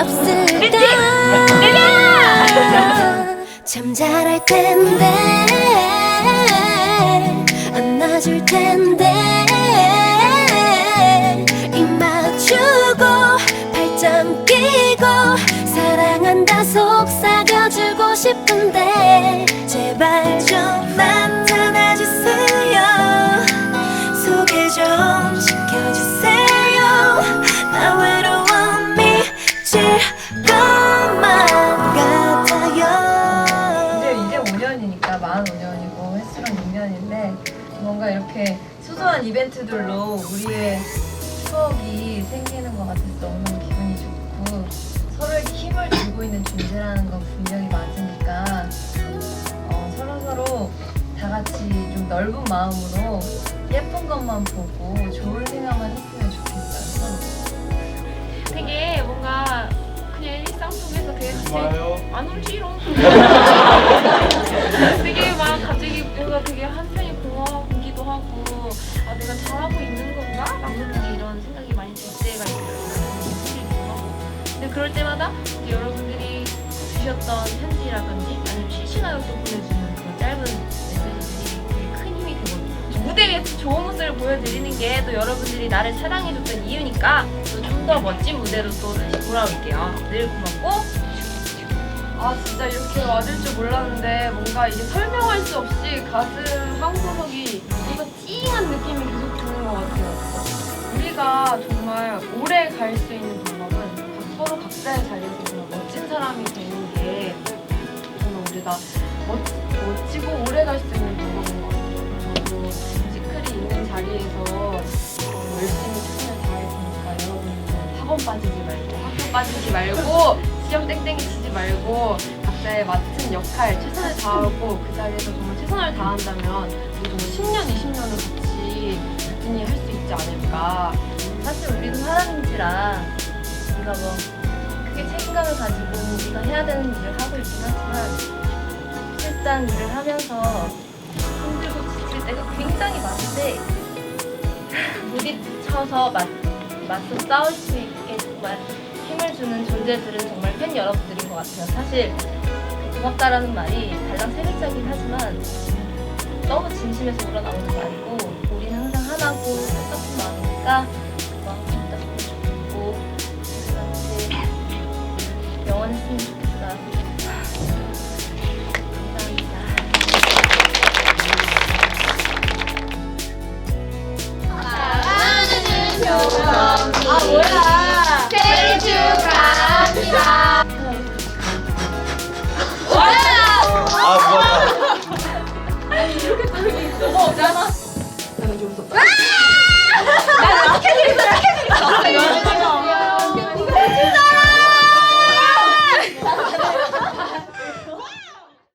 없을까? 참 잘할 텐데 이제 이제 5년이니까 만 5년이고 횟수랑 6년인데 뭔가 이렇게 소소한 이벤트들로 우리의 추억이 생기는 것 같아서 너무너무 기분이 좋고 서로에게 힘을 주고 있는 존재라는 건 분명히 맞으니까 어, 서로 서로 다 같이 좀 넓은 마음으로 예쁜 것만 보고 좋은 생각만 했으면 좋겠어요. 되게 그냥 일상 속에서 되게 갑자기 안 울지롱 되게 막 갑자기 뭔가 되게 한편이 고마우기도 하고 아 내가 잘하고 있는 건가? 라는 되게 이런 생각이 많이 들 때가 있어요. 근데 그럴 때마다 여러분들이 주셨던 편지라든지 아니면 실시간으로 또 보내주는 그런 짧은 메시지들이 되게 큰 힘이 되거든요. 무대에 좋은 모습을 보여드리는 게 또 여러분들이 나를 사랑해줬던 이유니까 또 좀 더 멋진 무대로 또 다시 돌아올게요. 늘 고맙고 아 진짜 이렇게 와줄 줄 몰랐는데 뭔가 이게 설명할 수 없이 가슴 한 구석이 뭔가 찡한 느낌이 계속 드는 것 같아요. 우리가 정말 오래 갈 수 있는 방법은 각- 서로 각자의 자리에서 정말 멋진 사람이 되는 게 정말 우리가 멋, 멋지고 오래 갈 수 학교 빠지지 말고 시험 땡땡이 치지 말고 각자의 맡은 역할 최선을 다하고 그 자리에서 정말 최선을 다한다면 우리 정말 10년, 20년을 같이 꾸준히 할수 있지 않을까. 사실 우리도 사람인지라 우리가 뭐 크게 책임감을 가지고 우리가 해야 되는 일을 하고 있긴 하지만 실상 일을 하면서 힘들고 지칠 때가 굉장히 많은데 부딪혀서 맞, 맞서 싸울 수 있게 정말 힘을 주는 존재들은 정말 팬 여러분들인 것 같아요. 사실 그 고맙다라는 말이 달랑 세 글자긴 하지만 너무 진심에서 우러나오는 말이고 우리는 항상 하나고 똑같은 마음이니까 너무 없잖아.